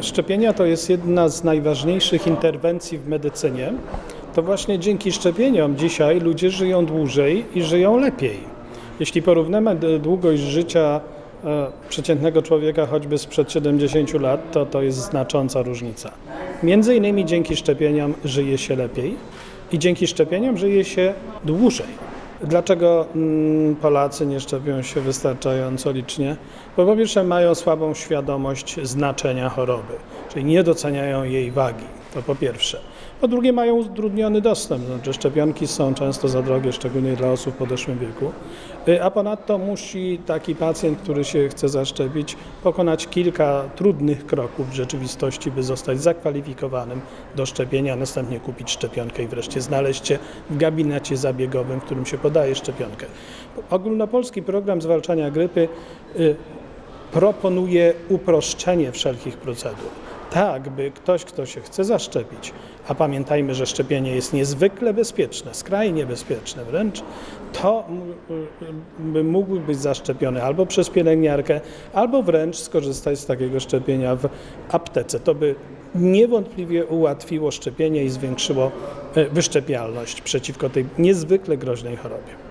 Szczepienia to jest jedna z najważniejszych interwencji w medycynie. To właśnie dzięki szczepieniom dzisiaj ludzie żyją dłużej i żyją lepiej. Jeśli porównamy długość życia e, przeciętnego człowieka choćby sprzed 70 lat, to to jest znacząca różnica. Między innymi dzięki szczepieniom żyje się lepiej i dzięki szczepieniom żyje się dłużej. Dlaczego mm, Polacy nie szczepią się wystarczająco licznie? Bo po pierwsze mają słabą świadomość znaczenia choroby, czyli nie doceniają jej wagi. To po pierwsze. Po drugie mają utrudniony dostęp, znaczy szczepionki są często za drogie, szczególnie dla osób w podeszłym wieku. Y, A ponadto musi taki pacjent, który się chce zaszczepić, pokonać kilka trudnych kroków w rzeczywistości, by zostać zakwalifikowanym do szczepienia, następnie kupić szczepionkę i wreszcie znaleźć się w gabinecie zabiegowym, w którym się podaje szczepionkę. Ogólnopolski program zwalczania grypy y, proponuje uproszczenie wszelkich procedur. Tak, by ktoś, kto się chce zaszczepić, a pamiętajmy, że szczepienie jest niezwykle bezpieczne, skrajnie bezpieczne wręcz, to by mógł być zaszczepiony albo przez pielęgniarkę, albo wręcz skorzystać z takiego szczepienia w aptece. To by niewątpliwie ułatwiło szczepienie i zwiększyło e, wyszczepialność przeciwko tej niezwykle groźnej chorobie.